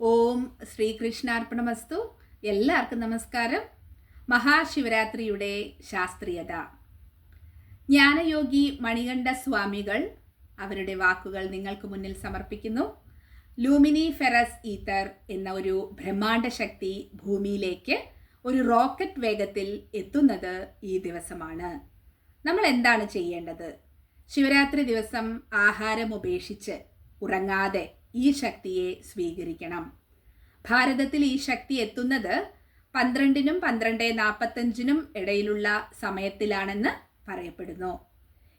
ഓം ശ്രീകൃഷ്ണാർപ്പണമസ്തു. എല്ലാവർക്കും നമസ്കാരം. മഹാശിവരാത്രിയുടെ ശാസ്ത്രീയത. ജ്ഞാനയോഗി മണികണ്ഠ സ്വാമികൾ അവരുടെ വാക്കുകൾ നിങ്ങൾക്ക് മുന്നിൽ സമർപ്പിക്കുന്നു. ലൂമിനി ഫെറസ് ഈത്തർ എന്ന ഒരു ബ്രഹ്മാണ്ഡ ശക്തി ഭൂമിയിലേക്ക് ഒരു റോക്കറ്റ് വേഗത്തിൽ എത്തുന്നത് ഈ ദിവസമാണ്. നമ്മൾ എന്താണ് ചെയ്യേണ്ടത്? ശിവരാത്രി ദിവസം ആഹാരം ഉപേക്ഷിച്ച് ഉറങ്ങാതെ ഈ ശക്തിയെ സ്വീകരിക്കണം. ഭാരതത്തിൽ ഈ ശക്തി എത്തുന്നത് പന്ത്രണ്ടിനും പന്ത്രണ്ട് നാൽപ്പത്തഞ്ചിനും ഇടയിലുള്ള സമയത്തിലാണെന്ന് പറയപ്പെടുന്നു.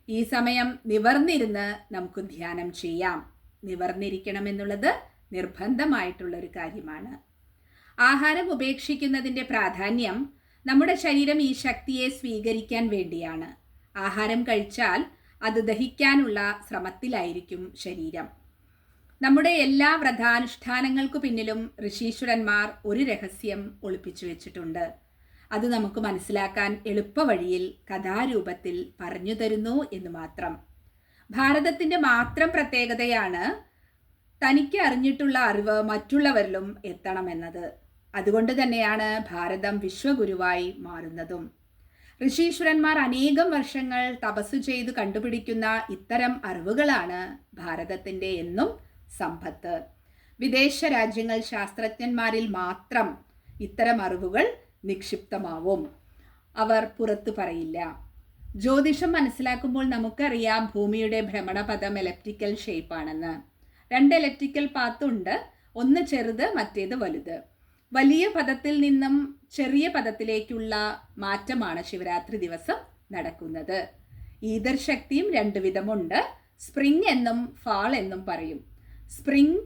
ഈ സമയം നിവർന്നിരുന്ന് നമുക്ക് ധ്യാനം ചെയ്യാം. നിവർന്നിരിക്കണമെന്നുള്ളത് നിർബന്ധമായിട്ടുള്ള ഒരു കാര്യമാണ്. ആഹാരം ഉപേക്ഷിക്കുന്നതിന്റെ പ്രാധാന്യം നമ്മുടെ ശരീരം ഈ ശക്തിയെ സ്വീകരിക്കാൻ വേണ്ടിയാണ്. ആഹാരം കഴിച്ചാൽ അത് ദഹിക്കാനുള്ള ശ്രമത്തിലായിരിക്കും ശരീരം. നമ്മുടെ എല്ലാ വ്രതാനുഷ്ഠാനങ്ങൾക്കു പിന്നിലും ഋഷീശ്വരന്മാർ ഒരു രഹസ്യം ഒളിപ്പിച്ചു വെച്ചിട്ടുണ്ട്. അത് നമുക്ക് മനസ്സിലാക്കാൻ എളുപ്പവഴിയിൽ കഥാരൂപത്തിൽ പറഞ്ഞു തരുന്നു എന്ന് മാത്രം. ഭാരതത്തിന്റെ മാത്രം പ്രത്യേകതയാണ് തനിക്ക് അറിഞ്ഞിട്ടുള്ള അറിവ് മറ്റുള്ളവരിലും എത്തണമെന്നത്. അതുകൊണ്ട് തന്നെയാണ് ഭാരതം വിശ്വഗുരുവായി മാറുന്നതും. ഋഷീശ്വരന്മാർ അനേകം വർഷങ്ങൾ തപസ്സു ചെയ്ത് കണ്ടുപിടിക്കുന്ന ഇത്തരം അറിവുകളാണ് ഭാരതത്തിന്റെ എന്നും സമ്പത്ത്. വിദേശ രാജ്യങ്ങൾ ശാസ്ത്രജ്ഞന്മാരിൽ മാത്രം ഇത്തരം അറിവുകൾ നിക്ഷിപ്തമാവും. അവർ പുറത്തു പറയില്ല. ജ്യോതിഷം മനസ്സിലാക്കുമ്പോൾ നമുക്കറിയാം ഭൂമിയുടെ ഭ്രമണപഥം ഇലക്ട്രിക്കൽ ഷേപ്പാണെന്ന് രണ്ട് ഇലക്ട്രിക്കൽ പാത്തുണ്ട് ഒന്ന് ചെറുത് മറ്റേത് വലുത്. വലിയ പദത്തിൽ നിന്നും ചെറിയ പദത്തിലേക്കുള്ള മാറ്റമാണ് ശിവരാത്രി ദിവസം നടക്കുന്നത്. ഈതർ ശക്തിയും രണ്ട് വിധമുണ്ട് സ്പ്രിംഗ് എന്നും ഫാൾ എന്നും പറയും. സ്പ്രിംഗ്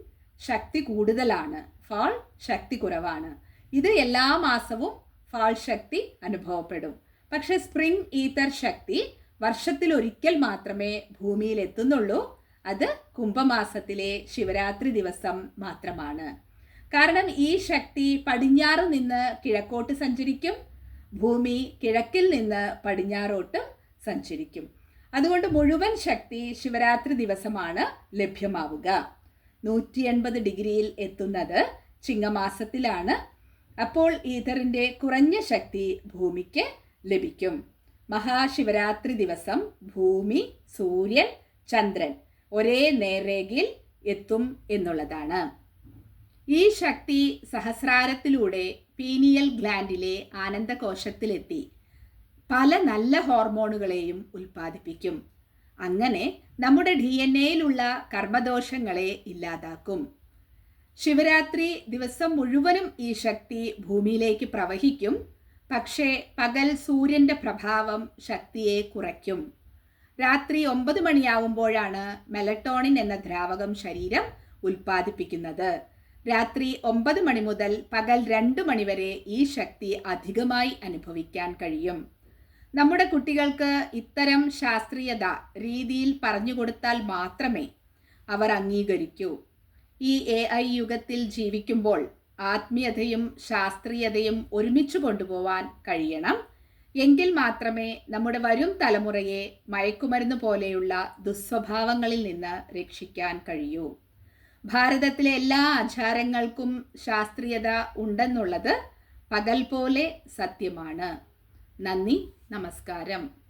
ശക്തി കൂടുതലാണ് ഫാൾ ശക്തി കുറവാണ്. ഇത് എല്ലാ മാസവും ഫാൾ ശക്തി അനുഭവപ്പെടും. പക്ഷെ സ്പ്രിംഗ് ഈതർ ശക്തി വർഷത്തിൽ ഒരിക്കൽ മാത്രമേ ഭൂമിയിൽ എത്തുന്നുള്ളൂ അത് കുംഭമാസത്തിലെ ശിവരാത്രി ദിവസം മാത്രമാണ്. കാരണം ഈ ശക്തി പടിഞ്ഞാറ് നിന്ന് കിഴക്കോട്ട് സഞ്ചരിക്കും ഭൂമി കിഴക്കിൽ നിന്ന് പടിഞ്ഞാറോട്ട് സഞ്ചരിക്കും. അതുകൊണ്ട് മുഴുവൻ ശക്തി ശിവരാത്രി ദിവസമാണ് ലഭ്യമാവുക. നൂറ്റി എൺപത് ഡിഗ്രിയിൽ എത്തുന്നത് ചിങ്ങമാസത്തിലാണ്. അപ്പോൾ ഈതറിന്റെ കുറഞ്ഞ ശക്തി ഭൂമിക്ക് ലഭിക്കും. മഹാശിവരാത്രി ദിവസം ഭൂമി സൂര്യൻ ചന്ദ്രൻ ഒരേ നേർരേഖയിൽ എത്തും എന്നുള്ളതാണ്. ഈ ശക്തി സഹസ്രാരത്തിലൂടെ പീനിയൽ ഗ്ലാൻഡിലെ ആനന്ദകോശത്തിലെത്തി. പല നല്ല ഹോർമോണുകളെയും ഉൽപ്പാദിപ്പിക്കും. അങ്ങനെ നമ്മുടെ ഡി എൻ എയിലുള്ള കർമ്മദോഷങ്ങളെ ഇല്ലാതാക്കും. ശിവരാത്രി ദിവസം മുഴുവനും ഈ ശക്തി ഭൂമിയിലേക്ക് പ്രവഹിക്കും. പക്ഷേ പകൽ സൂര്യന്റെ പ്രഭാവം ശക്തിയെ കുറയ്ക്കും. രാത്രി ഒമ്പത് മണിയാവുമ്പോഴാണ് മെലട്ടോണിൻ എന്ന ദ്രാവകം ശരീരം ഉൽപ്പാദിപ്പിക്കുന്നത്. രാത്രി ഒമ്പത് മണി മുതൽ പകൽ രണ്ട് മണിവരെ ഈ ശക്തി അധികമായി അനുഭവിക്കാൻ കഴിയും. നമ്മുടെ കുട്ടികൾക്ക് ഇത്തരം ശാസ്ത്രീയത രീതിയിൽ പറഞ്ഞു കൊടുത്താൽ മാത്രമേ അവർ അംഗീകരിക്കൂ. ഈ എ ഐ യുഗത്തിൽ ജീവിക്കുമ്പോൾ ആത്മീയതയും ശാസ്ത്രീയതയും ഒരുമിച്ച് കൊണ്ടുപോവാൻ കഴിയണം. എങ്കിൽ മാത്രമേ നമ്മുടെ വരും തലമുറയെ മയക്കുമരുന്ന് പോലെയുള്ള ദുസ്വഭാവങ്ങളിൽ നിന്ന് രക്ഷിക്കാൻ കഴിയൂ. ഭാരതത്തിലെ എല്ലാ ആചാരങ്ങൾക്കും ശാസ്ത്രീയത ഉണ്ടെന്നുള്ളത് പകൽ പോലെ സത്യമാണ്. നന്ദി നമസ്കാരം.